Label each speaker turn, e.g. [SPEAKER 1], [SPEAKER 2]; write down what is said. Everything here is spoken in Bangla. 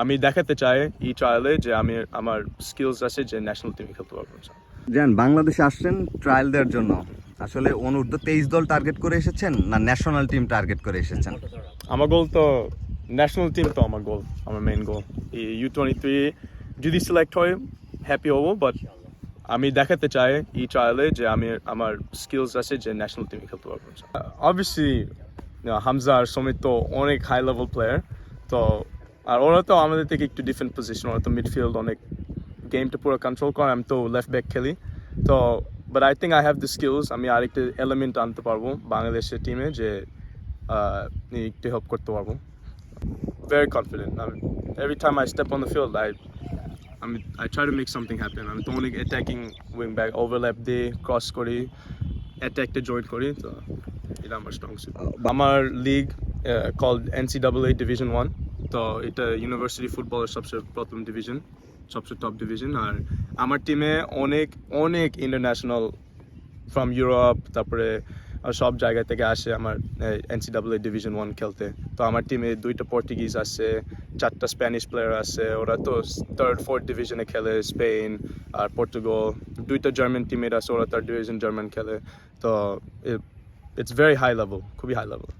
[SPEAKER 1] আমি দেখাতে চাই এই ট্রায়ালে যে আমি আমার স্কিলস আছে যে ন্যাশনাল টিমে খেলতে পারব
[SPEAKER 2] জান বাংলাদেশে আসছেন ট্রায়াল দেওয়ার জন্য। আসলে অনূর্ধ্ব তেইশ দল টার্গেট করে এসেছেন না ন্যাশনাল টিম টার্গেট করে এসেছেন?
[SPEAKER 1] আমার গোল তো ন্যাশনাল টিম তো আমার গোল আমার মেইন গোল এই ইউ টোয়েন্টি থ্রি যদি সিলেক্ট হয় হ্যাপি হব বাট আমি দেখাতে চাই এই ট্রায়ালে যে আমি আমার স্কিলস আছে যে ন্যাশনাল টিমে খেলতে পারব অবভিয়াসলি হামজা আর সমিত তো অনেক হাই লেভেল প্লেয়ার তো আর ওরা তো আমাদের থেকে একটু ডিফারেন্ট পজিশন ওরা তো মিডফিল্ড অনেক গেমটা পুরো কন্ট্রোল করে আমি তো লেফট ব্যাক খেলি তো but I think I have the skills আমি আরেকটা এলিমেন্ট আনতে পারবো বাংলাদেশের টিমে যে আহ, একটু হেল্প করতে পারবো very confident. I mean, every time I step on the field, I, I mean, I try to make something happen. আমি তো অনেক attacking wing back overlap দিয়ে cross করি attack টা join করি তো এটা আমার strong suit. আমার league uh, called NCAA Division 1 তো এটা ইউনিভার্সিটি ফুটবলের সবচেয়ে প্রথম ডিভিশন সবচেয়ে টপ ডিভিশন আর আমার টিমে অনেক অনেক ইন্টারন্যাশনাল ফ্রম ইউরোপ তারপরে সব জায়গা থেকে আসে আমার এনসিডাব্লিউ ডিভিশন ওয়ান খেলতে। তো আমার টিমে দুইটা পর্তুগিজ আছে চারটা স্প্যানিশ প্লেয়ার আছে ওরা তো থার্ড ফোর্থ ডিভিশনে খেলে স্পেন আর পর্তুগাল দুইটা জার্মান টিমের আছে, ওরা থার্ড ডিভিশন জার্মান খেলে। তো ইটস ভেরি হাই লেভেল খুবই হাই লেভেল